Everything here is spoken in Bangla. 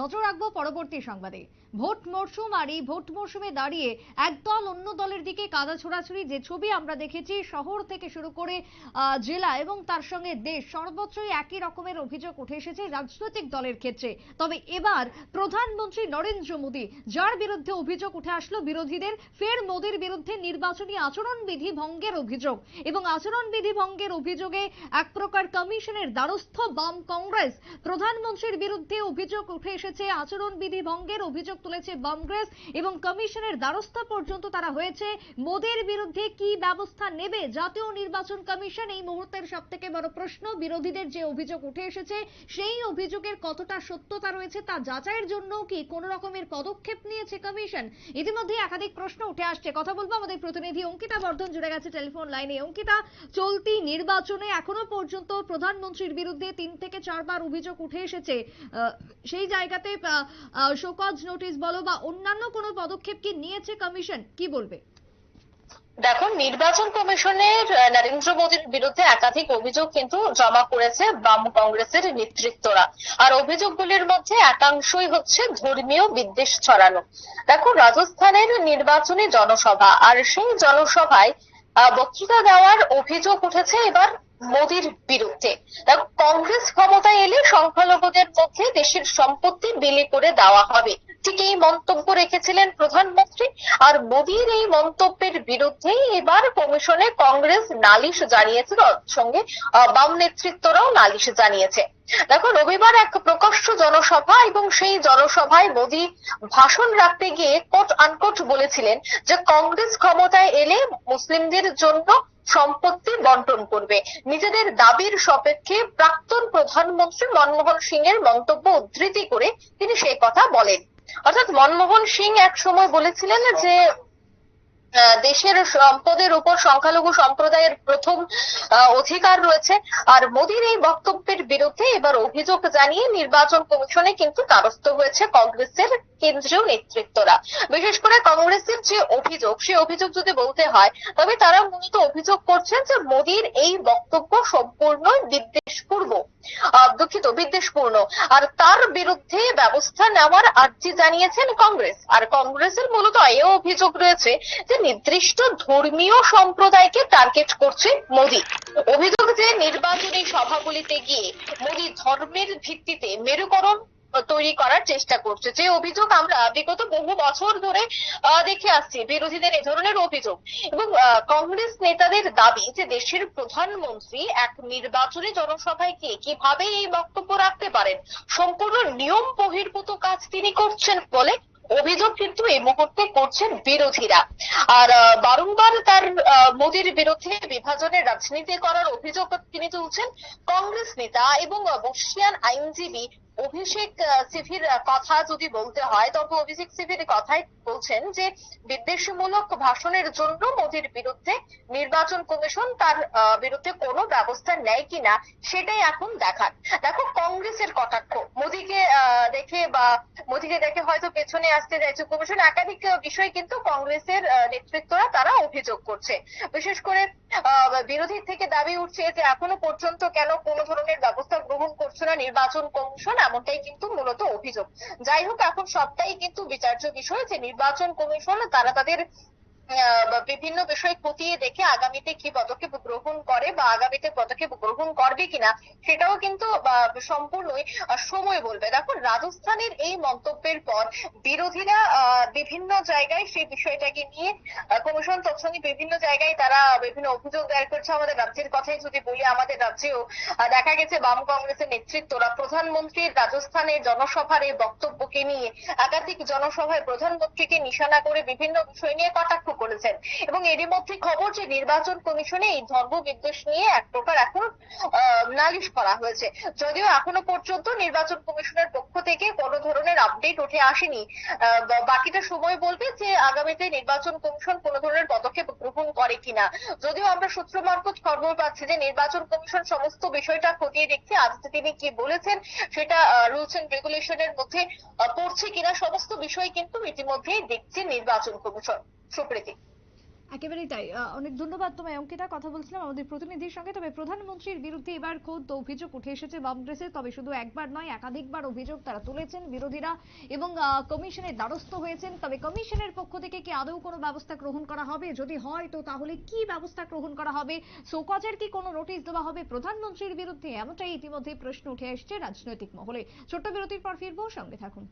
নজর রাখব পরবর্তী সংবাদে। ভোট মরশুম আর এই ভোট মরশুমে দাঁড়িয়ে একদল অন্য দলের দিকে কাদা ছোড়াছুড়ি, যে ছবি আমরা দেখেছি শহর থেকে শুরু করে জেলা এবং তার সঙ্গে দেশ, সর্বত্রই একই রকমের অভিযোগ উঠে এসেছে রাজনৈতিক দলের ক্ষেত্রে। তবে এবার প্রধানমন্ত্রী নরেন্দ্র মোদী, যার বিরুদ্ধে অভিযোগ উঠে আসলো বিরোধীদের, ফের মোদীর বিরুদ্ধে নির্বাচনী আচরণবিধি ভঙ্গের অভিযোগ এবং আচরণবিধি ভঙ্গের অভিযোগে এক প্রকার কমিশনের দ্বারস্থ বাম কংগ্রেস প্রধানমন্ত্রীর বিরুদ্ধে অভিযোগ উঠে এসেছে আচরণবিধি ভঙ্গের অভিযোগ তুলেছে বামগ্রেস এবং কমিশনের দ্বারস্থ পর্যন্ত তারা হয়েছে। মোদীর বিরুদ্ধে কি ব্যবস্থা নেবে? জাতীয় নির্বাচন কমিশন এই মুহূর্তের সব থেকে বড় প্রশ্ন। বিরোধীদের যে অভিযোগ উঠে এসেছে, সেই অভিযোগের কতটা সত্যতা রয়েছে তা যাচাইয়ের জন্য কি কোন রকমের পদক্ষেপ নিয়েছে কমিশন? ইতিমধ্যে একাধিক প্রশ্ন উঠে আসছে। কথা বলব আমাদের প্রতিনিধি অঙ্কিতা বর্ধন, জুড়ে গেছে টেলিফোন লাইনে। অঙ্কিতা, চলতি নির্বাচনে এখনও পর্যন্ত প্রধানমন্ত্রীর বিরুদ্ধে তিন থেকে চারবার অভিযোগ উঠে এসেছে। সেই জায়গাতে শোকজ নোটিশ বলো বা অন্যান্য কোনো পদক্ষেপ কি নিয়েছে কমিশন? কি বলবে? দেখো নির্বাচন কমিশনের নরেন্দ্র মোদীর বিরুদ্ধে একাধিক অভিযোগ কিন্তু জমা করেছে বাম কংগ্রেসের নেতৃত্বরা। আর অভিযোগগুলির মধ্যে একাংশই হচ্ছে ধর্মীয় বিদ্বেষ ছড়ানো। দেখো রাজস্থানের নির্বাচনী জনসভা, আর সেই জনসভায় বক্তৃতা দেওয়ার অভিযোগ উঠেছে এবার মোদীর বিরুদ্ধে। কংগ্রেস ক্ষমতায় এলে সংখ্যালঘুদের মধ্যে দেশের সম্পত্তি বিলি করে দেওয়া হবে। ঠিক এই মন্তব্য রেখেছিলেন প্রধানমন্ত্রী। আর মোদীর এই মন্তব্যের বিরুদ্ধেই এবার কমিশনে কংগ্রেস নালিশ জানিয়েছে সঙ্গে বাম নেতৃত্বরাও নালিশ জানিয়েছে। দেখো, রবিবার এক প্রকাশ্য জনসভা এবং সেই জনসভায় মোদী ভাষণ রাখতে গিয়ে কোট আনকোট বলেছিলেন যে কংগ্রেস ক্ষমতায় এলে মুসলিমদের জন্য সম্পত্তি বন্টন করবে। নিজেদের দাবির সপক্ষে প্রাক্তন প্রধানমন্ত্রী মনমোহন সিং এর মন্তব্য উদ্ধৃতি করে তিনি সেই কথা বলেন। অর্থাৎ মনমোহন সিং এক সময় বলেছিলেন যে দেশের সম্পদের উপর সংখ্যালঘু সম্প্রদায়ের প্রথম অধিকার রয়েছে। আর মোদীর এই বক্তব্যের বিরুদ্ধে এবার অভিযোগ জানিয়ে নির্বাচন কমিশনে কিন্তু দ্বারস্থ হয়েছে কংগ্রেসের কেন্দ্রীয় নেতৃত্বরা। বিশেষ করে কংগ্রেসের যে অভিযোগ সেই অভিযোগ যদি বলতে হয় তবে তারা মূলত অভিযোগ করছেন যে মোদীর এই বক্তব্য সম্পূর্ণ বিদ্বেষপূর্ব আহ, দুঃখিত বিদ্বেষপূর্ণ। আর তার বিরুদ্ধে ব্যবস্থা নেওয়ার আর্জি জানিয়েছেন কংগ্রেস। আর কংগ্রেসের মূলত এও অভিযোগ রয়েছে যে নির্দিষ্ট ধর্মীয় সম্প্রদায়কে টার্গেট করছে মোদী। অভিযোগ যে নির্বাচনী সভাগুলিতে গিয়ে মোদী ধর্মের ভিত্তিতে মেরুকরণ তৈরি করার চেষ্টা করছে। যে অভিযোগ আমরা বিগত বহু বছর ধরে দেখে আসছি, বিরোধীদের এ ধরনের অভিযোগ। এবং কংগ্রেস নেতাদের দাবি যে দেশের প্রধানমন্ত্রী এক নির্বাচনী জনসভায় গিয়ে কীভাবে এই বক্তব্য রাখতে পারেন, সম্পূর্ণ নিয়ম বহির্ভূত কাজ তিনি করছেন বলে অভিযোগ কিন্তু এই মুহূর্তে করছেন বিরোধীরা। আর বারংবার তার মোদীর বিরুদ্ধে বিভাজনের রাজনীতি করার অভিযোগ তিনি তুলছেন কংগ্রেস নেতা এবং বর্ষিয়ান আইনজীবী অভিষেক সিভির কথা যদি বলতে হয়, তবে অভিষেক সিভির কথাই বলছেন যে বিদ্বেষমূলক ভাষণের জন্য মোদীর বিরুদ্ধে নির্বাচন কমিশন তার বিরুদ্ধে কোনো ব্যবস্থা নেয় কিনা সেটাই এখন দেখার। দেখো, কংগ্রেসের কটাক্ষ। মোদীকে দেখে বা মোদীকে দেখে হয়তো পেছনে আসতে চাইছে কমিশন। একাধিক বিষয় কিন্তু কংগ্রেসের নেতৃত্বরা তারা অভিযোগ করছে। বিশেষ করে বিরোধী থেকে দাবি উঠছে যে এখনও পর্যন্ত কেন কোনো ধরনের ব্যবস্থা গ্রহণ করছে না নির্বাচন কমিশন, এমনটাই কিন্তু মূলত অভিযোগ। যাই হোক, এখন সবটাই কিন্তু বিচার্য বিষয় যে নির্বাচন কমিশন, তারা তাদের বিভিন্ন বিষয় খতিয়ে দেখে আগামীতে কি পদক্ষেপ গ্রহণ করে বা আগামীতে পদক্ষেপ গ্রহণ করবে কিনা, সেটাও কিন্তু সম্পূর্ণই সময় বলবে। দেখো রাজস্থানের এই মন্তব্যের পর বিরোধীরা বিভিন্ন জায়গায় সেই বিষয়টাকে নিয়ে কমিশন তৎসঙ্গে বিভিন্ন জায়গায় তারা বিভিন্ন অভিযোগ দায়ের করছে। আমাদের রাজ্যের কথাই যদি বলি, আমাদের রাজ্যেও দেখা গেছে বাম কংগ্রেসের নেতৃত্বরা প্রধানমন্ত্রীর রাজস্থানের জনসভার এই বক্তব্যকে নিয়ে, একাধিক জনসভায় প্রধানমন্ত্রীকে নিশানা করে বিভিন্ন বিষয় নিয়ে কটাক্ষ করেছেন। এবং এরই মধ্যে খবর যে নির্বাচন কমিশনে এই ধর্ম বিদ্বেষ নিয়ে এক প্রকার এখন নালিশ করা হয়েছে। যদিও এখনও পর্যন্ত নির্বাচন কমিশনের পক্ষ থেকে কোনো ধরনের আপডেট উঠে আসেনি। বাকিটা সময় বলবে যে আগামীতে নির্বাচন কমিশন কোনো ধরনের পদক্ষেপ গ্রহণ করে কিনা। যদিও আমরা সূত্র মারফত খবর পাচ্ছি যে নির্বাচন কমিশন সমস্ত বিষয়টা খতিয়ে দেখছে। আজ তিনি কি বলেছেন সেটা রুলস এন্ড রেগুলেশনের মধ্যে পড়ছে কিনা সমস্ত বিষয় কিন্তু ইতিমধ্যেই দেখছে নির্বাচন কমিশন। সুপ্রীতি। একেবারেই তাই। অনেক ধন্যবাদ তোমায় অঙ্কিতা কথা বলছিলাম আমাদের প্রতিনিধির সঙ্গে। তবে প্রধানমন্ত্রীর বিরুদ্ধে এবার খোদ অভিযোগ উঠে এসেছে কংগ্রেসের তবে শুধু একবার নয়, একাধিকবার অভিযোগ তারা তুলেছেন বিরোধীরা এবং কমিশনের দ্বারস্থ হয়েছেন। তবে কমিশনের পক্ষ থেকে কি আদৌ কোনো ব্যবস্থা গ্রহণ করা হবে? যদি হয়, তো তাহলে কি ব্যবস্থা গ্রহণ করা হবে? শোকজের কি কোনো নোটিশ দেওয়া হবে? প্রধানমন্ত্রীর বিরুদ্ধে এমনটাই ইতিমধ্যে প্রশ্ন উঠে এসছে রাজনৈতিক মহলে। ছোট্ট বিরতির পর ফিরবো। সঙ্গে থাকুন।